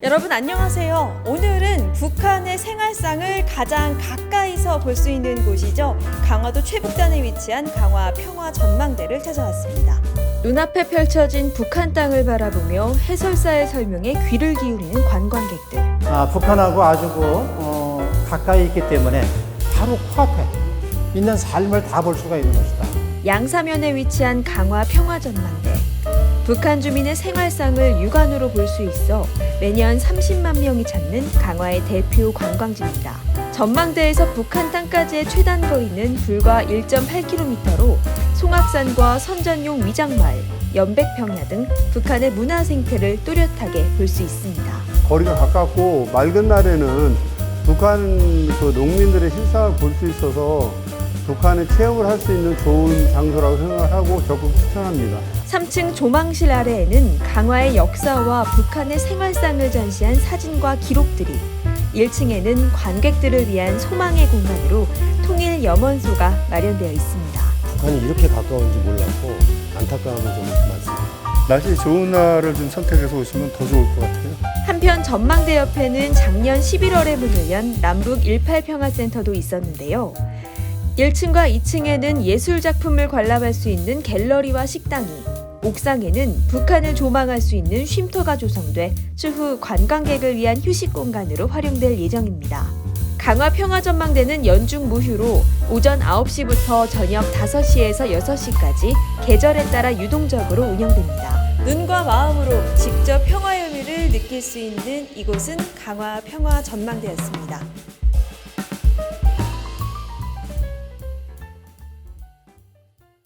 여러분 안녕하세요. 오늘은 북한의 생활상을 가장 가까이서 볼 수 있는 곳이죠. 강화도 최북단에 위치한 강화 평화 전망대를 찾아왔습니다. 눈앞에 펼쳐진 북한 땅을 바라보며 해설사의 설명에 귀를 기울이는 관광객들. 아, 북한하고 아주 그, 어, 가까이 있기 때문에 바로 코앞에 있는 삶을 다 볼 수가 있는 것이다. 양사면에 위치한 강화 평화 전망대. 북한 주민의 생활상을 육안으로 볼 수 있어 매년 30만 명이 찾는 강화의 대표 관광지입니다. 전망대에서 북한 땅까지의 최단 거리는 불과 1.8km로 송악산과 선전용 위장마을, 연백평야 등 북한의 문화 생태를 또렷하게 볼 수 있습니다. 거리가 가깝고 맑은 날에는 북한 그 농민들의 실상을 볼 수 있어서 북한의 체험을 할 수 있는 좋은 장소라고 생각을 하고 적극 추천합니다. 3층 조망실 아래에는 강화의 역사와 북한의 생활상을 전시한 사진과 기록들이 1층에는 관객들을 위한 소망의 공간으로 통일 염원소가 마련되어 있습니다. 북한이 이렇게 가까운지 몰랐고 안타까움이 좀 많습니다. 날씨 좋은 날을 좀 선택해서 오시면 더 좋을 것 같아요. 한편 전망대 옆에는 작년 11월에 문을 연 남북 18평화센터도 있었는데요. 1층과 2층에는 예술 작품을 관람할 수 있는 갤러리와 식당이, 옥상에는 북한을 조망할 수 있는 쉼터가 조성돼 추후 관광객을 위한 휴식 공간으로 활용될 예정입니다. 강화 평화 전망대는 연중 무휴로 오전 9시부터 저녁 5시에서 6시까지 계절에 따라 유동적으로 운영됩니다. 눈과 마음으로 직접 평화의 의미를 느낄 수 있는 이곳은 강화 평화 전망대였습니다.